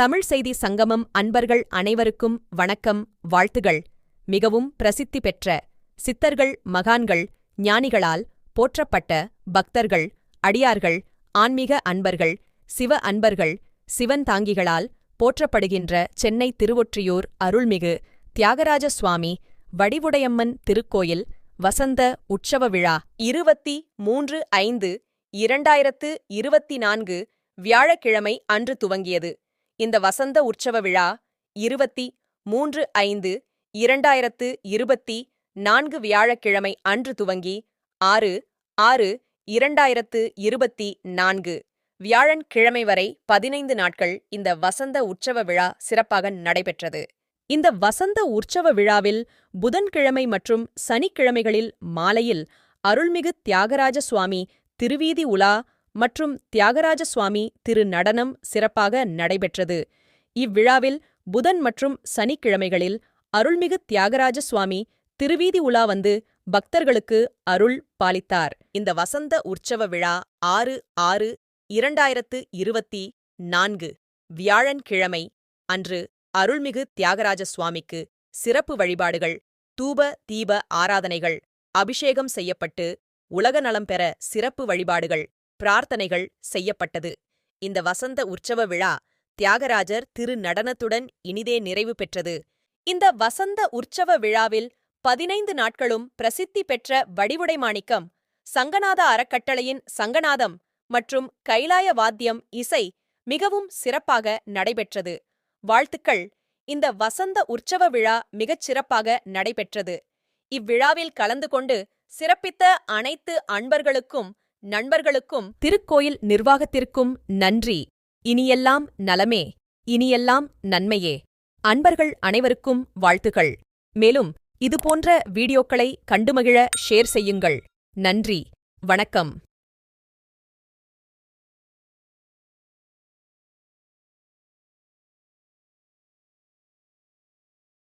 தமிழ் செய்தி சங்கமம் அன்பர்கள் அனைவருக்கும் வணக்கம் வாழ்த்துகள். மிகவும் பிரசித்தி பெற்ற சித்தர்கள் மகான்கள் ஞானிகளால் போற்றப்பட்ட பக்தர்கள் அடியார்கள் ஆன்மீக அன்பர்கள் சிவ அன்பர்கள் சிவன் தாங்கிகளால் போற்றப்படுகின்ற சென்னை திருவொற்றியூர் அருள்மிகு தியாகராஜ சுவாமி வடிவுடையம்மன் திருக்கோயில் வசந்த உற்சவ விழா இருபத்தி மூன்று ஐந்து இரண்டாயிரத்து இருபத்தி நான்கு வியாழக்கிழமை அன்று துவங்கியது. இந்த வசந்த உற்சவ விழா இருபத்தி மூன்று ஐந்து இரண்டாயிரத்து இருபத்தி நான்கு வியாழக்கிழமை அன்று துவங்கி ஆறு ஆறு இரண்டாயிரத்து இருபத்தி நான்கு வியாழன் கிழமை வரை பதினைந்து நாட்கள் இந்த வசந்த உற்சவ விழா சிறப்பாக நடைபெற்றது. இந்த வசந்த உற்சவ விழாவில் புதன்கிழமை மற்றும் சனிக்கிழமைகளில் மாலையில் அருள்மிகு தியாகராஜ சுவாமி திருவீதி உலா மற்றும் தியாகராஜ சுவாமி திரு நடனம் சிறப்பாக நடைபெற்றது. இவ்விழாவில் புதன் மற்றும் சனிக்கிழமைகளில் அருள்மிகு தியாகராஜ சுவாமி திருவீதி உலா வந்து பக்தர்களுக்கு அருள் பாலித்தார். இந்த வசந்த உற்சவ விழா ஆறு ஆறு இரண்டாயிரத்து இருபத்தி நான்கு வியாழன்கிழமை அன்று அருள்மிகு தியாகராஜ சுவாமிக்கு சிறப்பு வழிபாடுகள் தூப தீப ஆராதனைகள் அபிஷேகம் செய்யப்பட்டு உலக நலம் பெற சிறப்பு வழிபாடுகள் பிரார்த்தனைகள் செய்யப்பட்டது. இந்த வசந்த உற்சவ விழா தியாகராஜர் திரு நடனத்துடன் இனிதே நிறைவு பெற்றது. இந்த வசந்த உற்சவ விழாவில் பதினைந்து நாட்களும் பிரசித்தி பெற்ற வடிவுடை மாணிக்கம் சங்கநாத அறக்கட்டளையின் சங்கநாதம் மற்றும் கைலாய வாத்தியம் இசை மிகவும் சிறப்பாக நடைபெற்றது. வாழ்த்துக்கள். இந்த வசந்த உற்சவ விழா மிகச் சிறப்பாக நடைபெற்றது. இவ்விழாவில் கலந்து கொண்டு சிறப்பித்த அனைத்து அன்பர்களுக்கும் நண்பர்களுக்கும் திருக்கோயில் நிர்வாகத்திற்கும் நன்றி. இனியெல்லாம் நலமே. இனியெல்லாம் நன்மையே. அன்பர்கள் அனைவருக்கும் வாழ்த்துகள். மேலும் இதுபோன்ற வீடியோக்களை கண்டுமகிழ ஷேர் செய்யுங்கள். நன்றி. வணக்கம்.